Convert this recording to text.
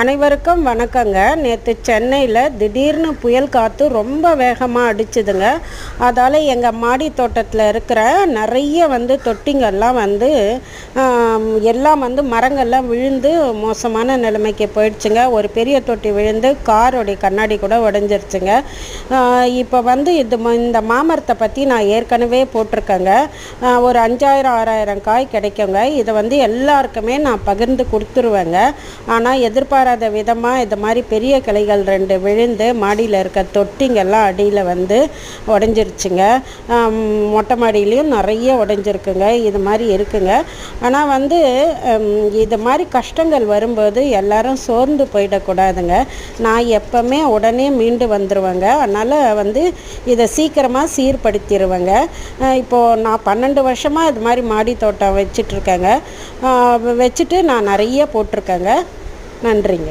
அனைவருக்கும் வணக்கங்க. நேற்று சென்னையில் திடீர்னு புயல் காற்று ரொம்ப வேகமாக அடிச்சுதுங்க. அதால் எங்கள் மாடி தோட்டத்தில் இருக்கிற நிறைய வந்து தொட்டிங்கள்லாம் வந்து எல்லாம் வந்து மரங்கள்லாம் விழுந்து மோசமான நிலைமைக்கு போயிடுச்சுங்க. ஒரு பெரிய தொட்டி விழுந்து காரோடைய கண்ணாடி கூட உடஞ்சிருச்சுங்க. இப்போ வந்து இது இந்த மாமரத்தை பற்றி நான் ஏற்கனவே போட்டிருக்கேங்க. ஒரு அஞ்சாயிரம் ஆறாயிரம் காய் கிடைக்குங்க. இதை வந்து எல்லாருக்குமே நான் பகிர்ந்து கொடுத்துருவேங்க. ஆனால் எதிர்பாராத விதமாக இது மாதிரி பெரிய கிளைகள் ரெண்டு விழுந்து மாடியில் இருக்க தொட்டிங்கெல்லாம் அடியில் வந்து உடஞ்சிருச்சுங்க. மொட்டை மாடியிலையும் நிறைய உடஞ்சிருக்குங்க. இது மாதிரி இருக்குங்க. ஆனால் வந்து இது மாதிரி கஷ்டங்கள் வரும்போது எல்லாரும் சோர்ந்து போயிடக்கூடாதுங்க. நான் எப்பவுமே உடனே மீண்டு வந்துடுவேங்க அதனால் வந்து இதை சீக்கிரமாக சீர்படுத்திடுவேங்க இப்போது நான் பன்னெண்டு வருஷமாக இது மாதிரி மாடி தோட்டம் வச்சிட்ருக்கேங்க. வச்சுட்டு நான் நிறைய போட்டிருக்கேங்க. நன்றிங்க.